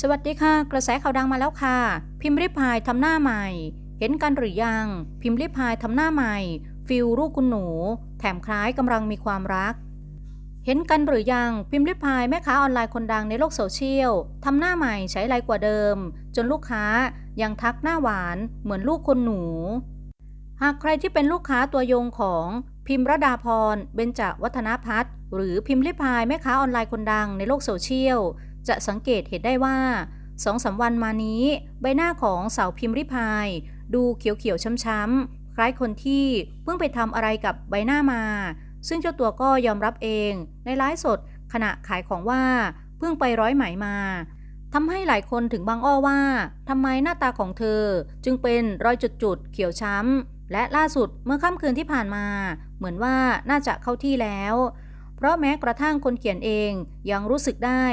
สวัสดีค่ะ กระแสข่าวดังมาแล้วค่ะ พิมพ์ริพายทำหน้าใหม่ เห็นกันหรือยัง พิมพ์ริพายทำหน้าใหม่ ฟิลลูกคุณหนู แถมคล้ายกำลังมีความรัก เห็นกันหรือยัง พิมพ์ริพายแม่ค้าออนไลน์คนดังในโลกโซเชียลทำหน้าใหม่ใช้ไรกว่าเดิม จนลูกค้ายังทักหน้าหวานเหมือนลูกคนหนู หากใครที่เป็นลูกค้าตัวยงของพิมระดาพร เบญจวัฒนพัฒน์หรือพิมพ์ริพายแม่ค้าออนไลน์คนดังในโลกโซเชียล จะสังเกตเห็นได้ว่าสองสามวันมานี้ ใบหน้าของสาวพิมพ์ริพาย ดูเขียวๆช้ำๆคล้ายคนที่เพิ่งไปทำอะไรกับใบหน้ามา ซึ่งเจ้าตัวก็ยอมรับเองในไลฟ์สดขณะขายของว่าเพิ่งไปร้อยไหมมาทำให้หลายคนถึงบางอ้อว่าทำไมหน้าตาของเธอจึงเป็นรอยจุดๆเขียวช้ำและล่าสุดเมื่อค่ำคืนที่ผ่านมา เหมือนว่าน่าจะเข้าที่แล้ว เพราะแม้กระทั่งคนเขียนเองยังรู้สึกได้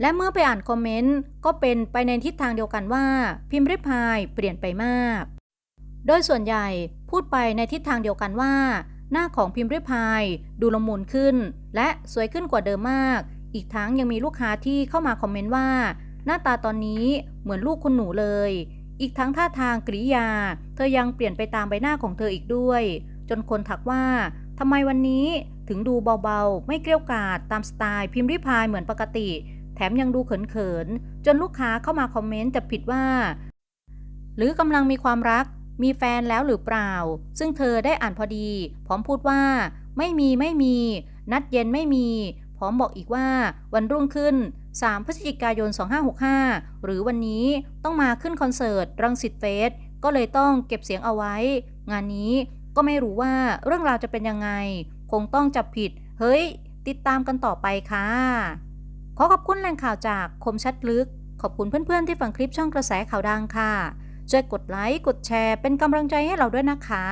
และเมื่อไปอ่านคอมเมนต์ก็เป็นไปในทิศทางเดียวกันว่า พิมพ์ริพายเปลี่ยนไปมาก โดยส่วนใหญ่พูดไปในทิศทางเดียวกันว่า หน้าของพิมพ์ริพายดูละมุนขึ้น และสวยขึ้นกว่าเดิมมาก อีกทั้งยังมีลูกค้าที่เข้ามาคอมเมนต์ว่า หน้าตาตอนนี้เหมือนลูกคุณหนูเลย อีกทั้งท่าทางกริยา เธอยังเปลี่ยนไปตามใบหน้าของเธออีกด้วย จนคนทักว่าทำไมวันนี้ถึงดูเบาๆ ไม่เกลี้ยวกาดตามสไตล์พิมพ์ริพายเหมือนปกติ แถมยังดูเขินๆ จนลูกค้าเข้ามาคอมเมนต์จับผิดว่า หรือกำลังมีความรัก มีแฟนแล้วหรือเปล่า ซึ่งเธอได้อ่านพอดี พร้อมพูดว่า ไม่มีไม่มี นัดเย็นไม่มี พร้อมบอกอีกว่า วันรุ่งขึ้น 3 พฤศจิกายน 2565 หรือวันนี้ต้องมาขึ้นคอนเสิร์ตรังสิตเฟสก็เลยต้องเก็บเสียงเอาไว้ งานนี้ก็ไม่รู้ว่าเรื่องราวจะเป็นยังไง คงต้องจับผิด เฮ้ย ติดตามกันต่อไปค่ะ อขอบคุณแหล่งข่าวจากคมชัดลึก ขอบคุณเพื่อนๆที่ฟังคลิปช่องกระแสข่าวดังค่ะช่วยกดไลค์ กดแชร์ เป็นกำลังใจให้เราด้วยนะคะ